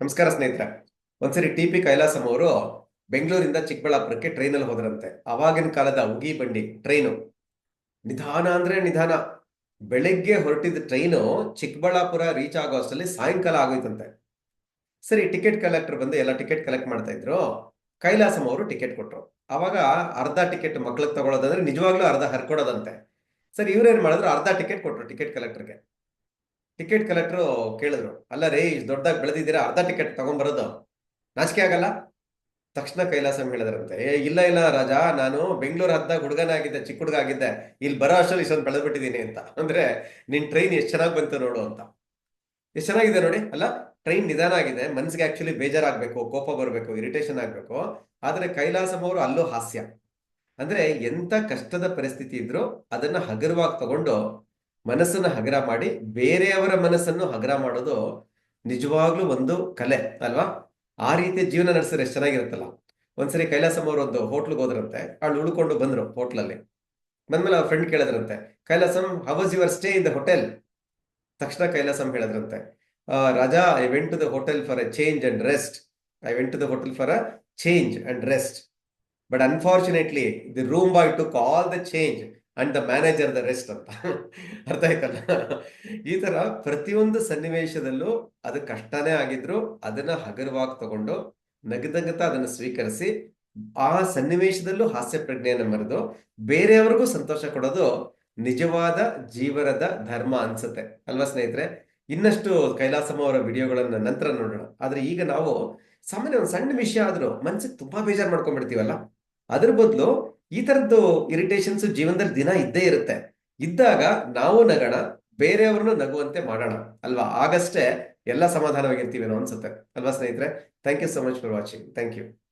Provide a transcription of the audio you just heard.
ನಮಸ್ಕಾರ ಸ್ನೇಹಿತರೆ. ಒಂದ್ಸರಿ ಟಿ ಪಿ ಕೈಲಾಸಂ ಅವರು ಬೆಂಗಳೂರಿಂದ ಚಿಕ್ಕಬಳ್ಳಾಪುರಕ್ಕೆ ಟ್ರೈನಲ್ಲಿ ಹೋದ್ರಂತೆ. ಅವಾಗಿನ ಕಾಲದ ಉಗಿ ಬಂಡಿ ಟ್ರೈನು ನಿಧಾನ ಅಂದ್ರೆ ನಿಧಾನ. ಬೆಳಗ್ಗೆ ಹೊರಟಿದ ಟ್ರೈನು ಚಿಕ್ಕಬಳ್ಳಾಪುರ ರೀಚ್ ಆಗೋ ಅಷ್ಟರಲ್ಲಿ ಸಾಯಂಕಾಲ ಆಗೋಯ್ತಂತೆ. ಸರಿ ಟಿಕೆಟ್ ಕಲೆಕ್ಟರ್ ಬಂದು ಎಲ್ಲ ಟಿಕೆಟ್ ಕಲೆಕ್ಟ್ ಮಾಡ್ತಾ ಇದ್ರು. ಕೈಲಾಸಂ ಅವರು ಟಿಕೆಟ್ ಕೊಟ್ಟರು ಅವಾಗ ಅರ್ಧ ಟಿಕೆಟ್ ಮಕ್ಳಿಗೆ ತಗೊಳ್ಳೋದಂದ್ರೆ ನಿಜವಾಗ್ಲೂ ಅರ್ಧ ಹರ್ಕೊಡೋದಂತೆ ಸರಿ, ಇವ್ರೇನ್ ಮಾಡಿದ್ರು? ಅರ್ಧ ಟಿಕೆಟ್ ಕೊಟ್ರು ಟಿಕೆಟ್ ಕಲೆಕ್ಟರ್ಗೆ ಟಿಕೆಟ್ ಕಲೆಕ್ಟರ್ ಕೇಳಿದ್ರು. ಅಲ್ಲ ರೇ, ಇಷ್ಟು ದೊಡ್ಡದಾಗಿ ಬೆಳೆದಿದ್ದೀರಾ? ಅರ್ಧ ಟಿಕೆಟ್ ತಗೊಂಡ್ಬರೋದು ನಾಚಿಕೆ ಆಗಲ್ಲ? ತಕ್ಷಣ ಕೈಲಾಸಂ ಹೇಳಿದ್ರಂತೆ. ಏ, ಇಲ್ಲ ಇಲ್ಲ ರಾಜ, ನಾನು ಬೆಂಗಳೂರು ಹದ್ದಾಗ ಹುಡುಗನಾಗಿದ್ದೆ, ಚಿಕ್ಕ ಹುಡುಗ ಆಗಿದ್ದೆ ಇಲ್ಲಿ ಬರೋ ಅಷ್ಟರಲ್ಲಿ ಇಷ್ಟೊಂದು ಬೆಳೆದ್ಬಿಟ್ಟಿದ್ದೀನಿ ಅಂತ. ಅಂದ್ರೆ ನಿನ್ ಟ್ರೈನ್ ಎಷ್ಟು ಚೆನ್ನಾಗಿ ಬಂತು ನೋಡು ಅಂತ. ಎಷ್ಟು ಚೆನ್ನಾಗಿದೆ ನೋಡಿ. ಅಲ್ಲ ಟ್ರೈನ್ ನಿಧಾನ ಆಗಿದೆ. ಮನ್ಸಿಗೆ ಆಕ್ಚುಲಿ ಬೇಜಾರಾಗಬೇಕು, ಕೋಪ ಬರಬೇಕು ಇರಿಟೇಷನ್ ಆಗಬೇಕು. ಆದ್ರೆ ಕೈಲಾಸಂ ಅವರು ಅಲ್ಲೂ ಹಾಸ್ಯ. ಅಂದ್ರೆ ಎಂತ ಕಷ್ಟದ ಪರಿಸ್ಥಿತಿ ಇದ್ರು ಅದನ್ನ ಹಗುರವಾಗಿ ತಗೊಂಡು ಮನಸ್ಸನ್ನ ಹಗರ ಮಾಡಿ ಬೇರೆಯವರ ಮನಸ್ಸನ್ನು ಹಗರ ಮಾಡೋದು ನಿಜವಾಗ್ಲೂ ಒಂದು ಕಲೆ ಅಲ್ವಾ? ಆ ರೀತಿ ಜೀವನ ನಡೆಸಿದ್ರೆ ಎಷ್ಟು ಚೆನ್ನಾಗಿರುತ್ತಲ್ಲ. ಒಂದ್ಸರಿ ಕೈಲಾಸಂ ಅವರು ಒಂದು ಹೋಟ್ಲಿಗೆ ಹೋದ್ರಂತೆ ಅವಳು ಉಳ್ಕೊಂಡು ಬಂದ್ರು ಹೋಟ್ಲಲ್ಲಿ. ಬಂದ್ಮೇಲೆ ಅವ್ರ ಫ್ರೆಂಡ್ ಕೇಳಿದ್ರಂತೆ, Kailasam how's your stay in the hotel ತಕ್ಷಣ ಕೈಲಾಸಂ ಹೇಳಿದ್ರಂತೆ Raja I went to the hotel for a change and rest I went to the hotel for a change and rest but unfortunately the room boy took all the change and the manager the rest ಅಂತ ಅರ್ಥ ಆಯ್ತಲ್ಲ? ಈ ತರ ಪ್ರತಿಯೊಂದು ಸನ್ನಿವೇಶದಲ್ಲೂ ಅದು ಕಷ್ಟನೇ ಆಗಿದ್ರು ಅದನ್ನ ಹಗುರವಾಗಿ ತಗೊಂಡು ನಗದಗತ ಅದನ್ನು ಸ್ವೀಕರಿಸಿ ಆ ಸನ್ನಿವೇಶದಲ್ಲೂ ಹಾಸ್ಯ ಪ್ರಜ್ಞೆಯನ್ನು ಮರೆದು ಬೇರೆಯವ್ರಿಗೂ ಸಂತೋಷ ಕೊಡೋದು ನಿಜವಾದ ಜೀವನದ ಧರ್ಮ ಅನ್ಸುತ್ತೆ. ಅಲ್ವಾ ಸ್ನೇಹಿತರೆ? ಇನ್ನಷ್ಟು ಕೈಲಾಸಮ ಅವರ ವಿಡಿಯೋಗಳನ್ನ ನಂತರ ನೋಡೋಣ. ಆದ್ರೆ ಈಗ ನಾವು ಸಾಮಾನ್ಯ ಒಂದು ಸಣ್ಣ ವಿಷಯ ಆದ್ರೂ ಮನ್ಸಿಗೆ ತುಂಬಾ ಬೇಜಾರು ಮಾಡ್ಕೊಂಡ್ಬಿಡ್ತೀವಲ್ಲ? ಅದ್ರ ಬದಲು ಈ ತರದ್ದು ಇರಿಟೇಷನ್ಸ್ ಜೀವನದಲ್ಲಿ ದಿನ ಇದ್ದೇ ಇರುತ್ತೆ. ಇದ್ದಾಗ ನಾವು ನಗೋಣ, ಬೇರೆಯವ್ರನ್ನು ನಗುವಂತೆ ಮಾಡೋಣ. ಅಲ್ವಾ? ಆಗಷ್ಟೇ ಎಲ್ಲ ಸಮಾಧಾನವಾಗಿರ್ತೀವಿ ಅನ್ನೋ ಅನ್ಸುತ್ತೆ. ಅಲ್ವಾ ಸ್ನೇಹಿತರೆ? Thank you so much for watching thank you